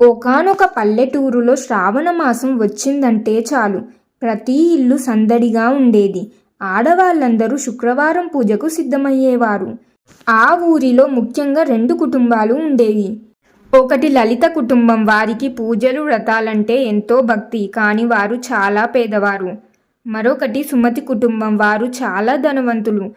ఒకానొక పల్లెటూరులో శ్రావణ మాసం వచ్చిందంటే చాలు. ప్రతి ఇల్లు సందడిగా ఉండేది. ఆడవాళ్ళందరూ శుక్రవారం పూజకు సిద్ధమయ్యేవారు. ఆ ఊరిలో ముఖ్యంగా రెండు కుటుంబాలు ఉండేవి. ఒకటి లలిత కుటుంబం. వారికి పూజలు వ్రతాలంటే ఎంతో భక్తి. కానీ వారు చాలా పేదవారు. మరొకటి సుమతి కుటుంబం. వారు చాలా ధనవంతులు.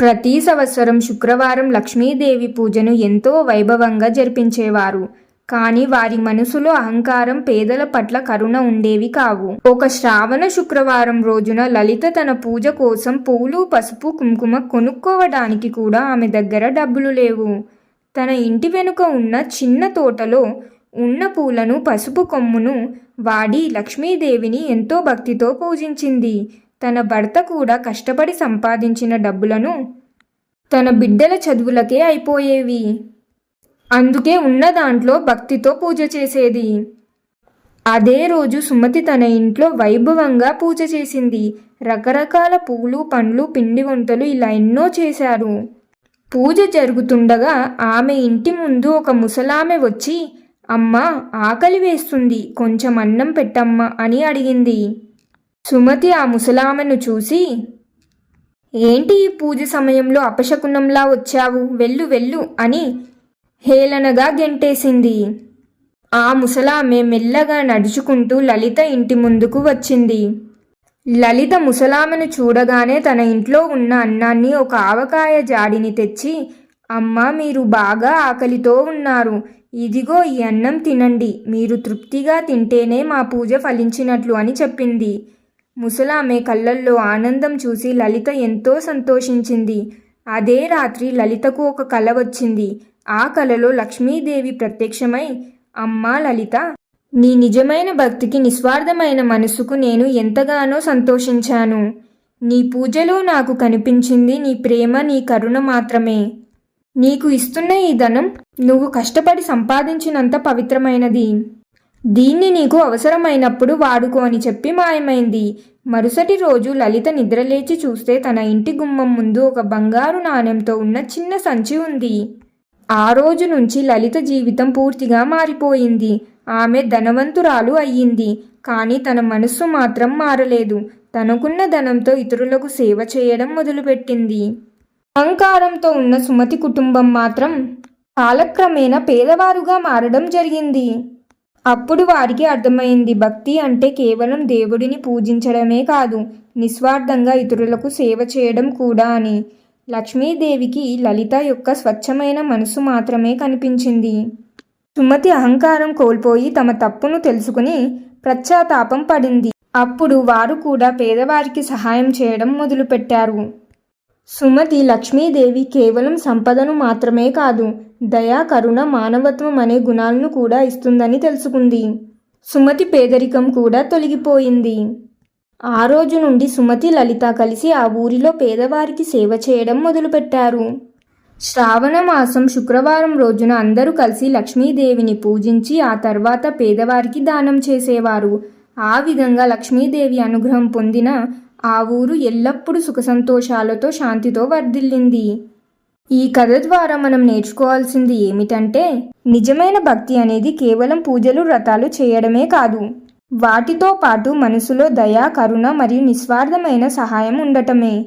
ప్రతి సంవత్సరం శుక్రవారం లక్ష్మీదేవి పూజను ఎంతో వైభవంగా జరిపించేవారు. కానీ వారి మనసులో అహంకారం పేదల పట్ల కరుణ ఉండేవి కావు. ఒక శ్రావణ శుక్రవారం రోజున లలిత తన పూజ కోసం పూలు పసుపు కుంకుమ కొనుక్కోవడానికి కూడా ఆమె దగ్గర డబ్బులు లేవు. తన ఇంటి వెనుక ఉన్న చిన్న తోటలో ఉన్న పూలను పసుపు కొమ్మును వాడి లక్ష్మీదేవిని ఎంతో భక్తితో పూజించింది. తన భర్త కూడా కష్టపడి సంపాదించిన డబ్బులను తన బిడ్డల చదువులకే అయిపోయేవి. అందుకే ఉన్న దాంట్లో భక్తితో పూజ చేసేది. అదే రోజు సుమతి తన ఇంట్లో వైభవంగా పూజ చేసింది. రకరకాల పూలు పండ్లు పిండి వంటలు ఇలా ఎన్నో చేశారు. పూజ జరుగుతుండగా ఆమె ఇంటి ముందు ఒక ముసలామె వచ్చి అమ్మ ఆకలి వేస్తుంది. కొంచెం అన్నం పెట్టమ్మా అని అడిగింది. సుమతి ఆ ముసలామెను చూసి ఏంటి ఈ పూజ సమయంలో అపశకునంలా వచ్చావు? వెళ్ళు వెళ్ళు అని హేళనగా గెంటేసింది. ఆ ముసలామె మెల్లగా నడుచుకుంటూ లలిత ఇంటి ముందుకు వచ్చింది. లలిత ముసలామెను చూడగానే తన ఇంట్లో ఉన్న అన్నాన్ని ఒక ఆవకాయ జాడిని తెచ్చి అమ్మ మీరు బాగా ఆకలితో ఉన్నారు. ఇదిగో ఈ అన్నం తినండి. మీరు తృప్తిగా తింటేనే మా పూజ ఫలించినట్లు అని చెప్పింది. ముసలామె కళ్ళల్లో ఆనందం చూసి లలిత ఎంతో సంతోషించింది. అదే రాత్రి లలితకు ఒక కల వచ్చింది. ఆ కలలో లక్ష్మీదేవి ప్రత్యక్షమై అమ్మా లలిత నీ నిజమైన భక్తికి నిస్వార్థమైన మనసుకు నేను ఎంతగానో సంతోషించాను. నీ పూజలో నాకు కనిపించింది నీ ప్రేమ నీ కరుణ మాత్రమే. నీకు ఇస్తున్న ఈ ధనం నువ్వు కష్టపడి సంపాదించినంత పవిత్రమైనది. దీన్ని నీకు అవసరమైనప్పుడు వాడుకో అని చెప్పి మాయమైంది. మరుసటి రోజు లలిత నిద్రలేచి చూస్తే తన ఇంటి గుమ్మం ముందు ఒక బంగారు నాణెంతో ఉన్న చిన్న సంచి ఉంది. ఆ రోజు నుంచి లలిత జీవితం పూర్తిగా మారిపోయింది. ఆమె ధనవంతురాలు అయ్యింది. కానీ తన మనస్సు మాత్రం మారలేదు. తనకున్న ధనంతో ఇతరులకు సేవ చేయడం మొదలుపెట్టింది. అహంకారంతో ఉన్న సుమతి కుటుంబం మాత్రం కాలక్రమేణా పేదవారుగా మారడం జరిగింది. అప్పుడు వారికి అర్థమైంది భక్తి అంటే కేవలం దేవుడిని పూజించడమే కాదు నిస్వార్థంగా ఇతరులకు సేవ చేయడం కూడా అని. లక్ష్మీదేవికి లలిత యొక్క స్వచ్ఛమైన మనసు మాత్రమే కనిపించింది. సుమతి అహంకారం కోల్పోయి తమ తప్పును తెలుసుకుని ప్రత్యాతాపం పడింది. అప్పుడు వారు కూడా పేదవారికి సహాయం చేయడం మొదలుపెట్టారు. సుమతి లక్ష్మీదేవి కేవలం సంపదను మాత్రమే కాదు దయా కరుణ మానవత్వం అనే గుణాలను కూడా ఇస్తుందని తెలుసుకుంది. సుమతి పేదరికం కూడా తొలగిపోయింది. ఆ రోజు నుండి సుమతి లలిత కలిసి ఆ ఊరిలో పేదవారికి సేవ చేయడం మొదలుపెట్టారు. శ్రావణ మాసం శుక్రవారం రోజున అందరూ కలిసి లక్ష్మీదేవిని పూజించి ఆ తర్వాత పేదవారికి దానం చేసేవారు. ఆ విధంగా లక్ష్మీదేవి అనుగ్రహం పొందిన ఆ ఊరు ఎల్లప్పుడూ సుఖ సంతోషాలతో శాంతితో వర్ధిల్లింది. ఈ కథ ద్వారా మనం నేర్చుకోవాల్సింది ఏమిటంటే నిజమైన భక్తి అనేది కేవలం పూజలు వ్రతాలు చేయడమే కాదు. వాటితో పాటు మనసులో దయ కరుణ మరియు నిస్వార్థమైన సహాయం ఉండటమే.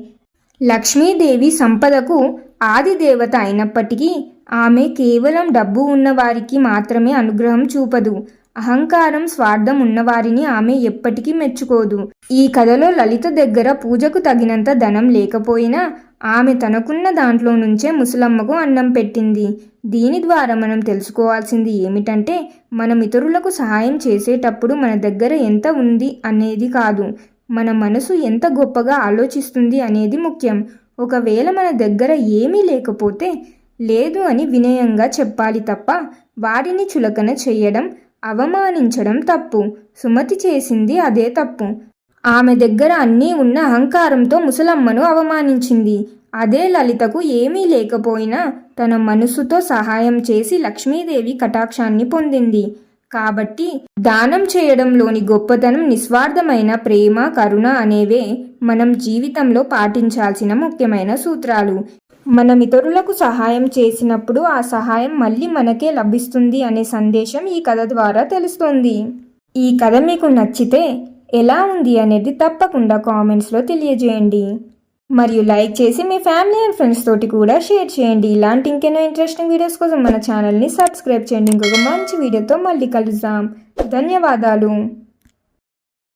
లక్ష్మీదేవి సంపదకు ఆది దేవత అయినప్పటికీ ఆమె కేవలం డబ్బు ఉన్నవారికి మాత్రమే అనుగ్రహం చూపదు. అహంకారం స్వార్థం ఉన్నవారిని ఆమె ఎప్పటికీ మెచ్చుకోదు. ఈ కథలో లలిత దగ్గర పూజకు తగినంత ధనం లేకపోయినా ఆమె తనకున్న దాంట్లో నుంచే ముసలమ్మకు అన్నం పెట్టింది. దీని ద్వారా మనం తెలుసుకోవాల్సింది ఏమిటంటే మనం ఇతరులకు సహాయం చేసేటప్పుడు మన దగ్గర ఎంత ఉంది అనేది కాదు. మన మనసు ఎంత గొప్పగా ఆలోచిస్తుంది అనేది ముఖ్యం. ఒకవేళ మన దగ్గర ఏమీ లేకపోతే లేదు అని వినయంగా చెప్పాలి తప్ప వారిని చులకన చేయడం అవమానించడం తప్పు. సుమతి చేసింది అదే తప్పు. ఆమె దగ్గర అన్నీ ఉన్న అహంకారంతో ముసలమ్మను అవమానించింది. అదే లలితకు ఏమీ లేకపోయినా తన మనసుతో సహాయం చేసి లక్ష్మీదేవి కటాక్షాన్ని పొందింది. కాబట్టి దానం చేయడంలోని గొప్పతనం నిస్వార్థమైన ప్రేమ కరుణ అనేవే మనం జీవితంలో పాటించాల్సిన ముఖ్యమైన సూత్రాలు. మనం ఇతరులకు సహాయం చేసినప్పుడు ఆ సహాయం మళ్ళీ మనకే లభిస్తుంది అనే సందేశం ఈ కథ ద్వారా తెలుస్తుంది. ఈ కథ మీకు నచ్చితే ఎలా ఉంది అనేది తప్పకుండా కామెంట్స్లో తెలియజేయండి. మరియు లైక్ చేసి మీ ఫ్యామిలీ అండ్ ఫ్రెండ్స్ తోటి కూడా షేర్ చేయండి. ఇలాంటి ఇంకెన్నో ఇంట్రెస్టింగ్ వీడియోస్ కోసం మన ఛానల్ని సబ్స్క్రైబ్ చేయండి. ఇంకొక మంచి వీడియోతో మళ్ళీ కలుద్దాం. ధన్యవాదాలు.